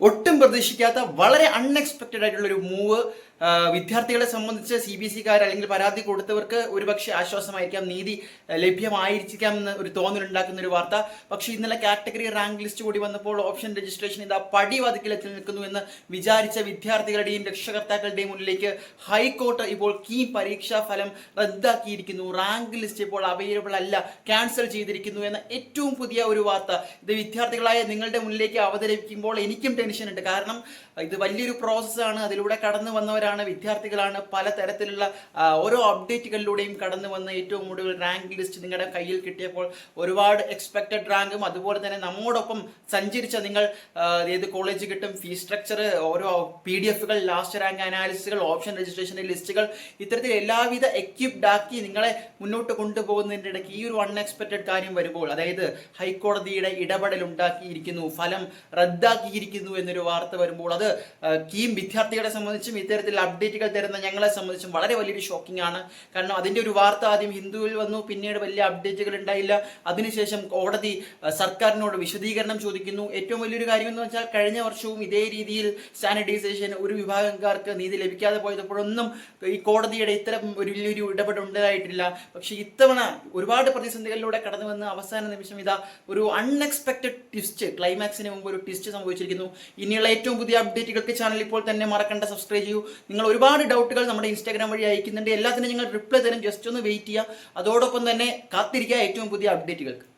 ഒട്ടും പ്രതീക്ഷിക്കാത്ത വളരെ അൺഎക്സ്പെക്റ്റഡ് ആയിട്ടുള്ള ഒരു മൂവ് വിദ്യാർത്ഥികളെ സംബന്ധിച്ച് സി ബി സിക്കാർ അല്ലെങ്കിൽ പരാതി കൊടുത്തവർക്ക് ഒരുപക്ഷെ ആശ്വാസമായിരിക്കാം നീതി ലഭ്യമായിരിക്കാം എന്ന് ഒരു തോന്നലുണ്ടാക്കുന്ന ഒരു വാർത്ത. പക്ഷേ ഇന്നലെ കാറ്റഗറി റാങ്ക് ലിസ്റ്റ് കൂടി വന്നപ്പോൾ ഓപ്ഷൻ രജിസ്ട്രേഷൻ ഇതാ പടി വതുക്കിലെത്തി നിൽക്കുന്നു എന്ന് വിചാരിച്ച വിദ്യാർത്ഥികളുടെയും രക്ഷകർത്താക്കളുടെയും മുന്നിലേക്ക് ഹൈക്കോർട്ട് ഇപ്പോൾ കീ പരീക്ഷാ ഫലം റദ്ദാക്കിയിരിക്കുന്നു. റാങ്ക് ലിസ്റ്റ് ഇപ്പോൾ അവൈലബിൾ അല്ല ക്യാൻസൽ ചെയ്തിരിക്കുന്നു എന്ന ഏറ്റവും പുതിയ ഒരു വാർത്ത. ഇത് വിദ്യാർത്ഥികളായ നിങ്ങളുടെ മുന്നിലേക്ക് അവതരിപ്പിക്കുമ്പോൾ എനിക്കും ടെൻഷൻ ഉണ്ട്. കാരണം ഇത് വലിയൊരു പ്രോസസ്സാണ് അതിലൂടെ കടന്നു വന്നവരാണ് വിദ്യാർത്ഥികളാണ്. പല തരത്തിലുള്ള ഓരോ അപ്ഡേറ്റുകളിലൂടെയും കടന്നു വന്ന ഏറ്റവും ഒടുവിൽ റാങ്ക് ലിസ്റ്റ് നിങ്ങളുടെ കയ്യിൽ കിട്ടിയപ്പോൾ ഒരുപാട് എക്സ്പെക്റ്റഡ് റാങ്കും അതുപോലെ തന്നെ നമ്മോടൊപ്പം സഞ്ചരിച്ച നിങ്ങൾ ഏത് കോളേജ് കിട്ടും ഫീസ് സ്ട്രക്ചർ ഓരോ പി ഡി എഫുകൾ ലാസ്റ്റ് റാങ്ക് അനാലിസിസുകൾ ഓപ്ഷൻ രജിസ്ട്രേഷന്റെ ലിസ്റ്റുകൾ ഇത്തരത്തിൽ എല്ലാവിധ എക്യുപ്ഡ് ആക്കി നിങ്ങളെ മുന്നോട്ട് കൊണ്ടുപോകുന്നതിന്റെ ഇടയ്ക്ക് ഈ ഒരു അൺഎക്സ്പെക്റ്റഡ് കാര്യം വരുമ്പോൾ അതായത് ഹൈക്കോടതിയുടെ ഇടപെടൽ ഉണ്ടാക്കിയിരിക്കുന്നു ഫലം റദ്ദാക്കിയിരിക്കുന്നു എന്നൊരു വാർത്ത വരുമ്പോൾ അത് കീം വിദ്യാർത്ഥികളെ സംബന്ധിച്ചും ഇത്തരത്തിൽ അപ്ഡേറ്റുകൾ തരുന്ന ഞങ്ങളെ സംബന്ധിച്ചും വളരെ വലിയൊരു ഷോക്കിംഗ് ആണ്. കാരണം അതിന്റെ ഒരു വാർത്ത ആദ്യം ഹിന്ദുവിൽ വന്നു പിന്നീട് വലിയ അപ്ഡേറ്റുകൾ ഉണ്ടായില്ല. അതിനുശേഷം കോടതി സർക്കാരിനോട് വിശദീകരണം ചോദിക്കുന്നു. ഏറ്റവും വലിയൊരു കാര്യം എന്ന് വെച്ചാൽ കഴിഞ്ഞ വർഷവും ഇതേ രീതിയിൽ സാനിറ്റൈസേഷൻ ഒരു വിഭാഗക്കാർക്ക് നീതി ലഭിക്കാതെ പോയപ്പോഴൊന്നും ഈ കോടതിയുടെ ഇത്തരം ഒരു വലിയൊരു ഇടപെടൽ ഉണ്ടായിട്ടില്ല. പക്ഷേ ഇത്തവണ ഒരുപാട് പ്രതിസന്ധികളിലൂടെ കടന്നു വന്ന് അവസാന നിമിഷം ഇതാ ഒരു അൺഎക്സ്പെക്റ്റഡ് ട്വിസ്റ്റ് ക്ലൈമാക്സിന് മുമ്പ് ഒരു ട്വിസ്റ്റ് സംഭവിച്ചിരിക്കുന്നു. ഇനിയുള്ള ഏറ്റവും പുതിയ അപ്ഡേറ്റുകൾക്ക് ചാനൽ ഇപ്പോൾ തന്നെ മറക്കണ്ട സബ്സ്ക്രൈബ് ചെയ്യൂ. നിങ്ങൾ ഒരുപാട് ഡൗട്ടുകൾ നമ്മുടെ ഇൻസ്റ്റാഗ്രാം വഴി അയക്കുന്നുണ്ട്. എല്ലാത്തിനും നിങ്ങൾ റിപ്ലൈ തരും. ജസ്റ്റ് ഒന്ന് വെയിറ്റ് ചെയ്യുക. അതോടൊപ്പം തന്നെ കാത്തിരിക്കുക ഏറ്റവും പുതിയ അപ്ഡേറ്റുകൾക്ക്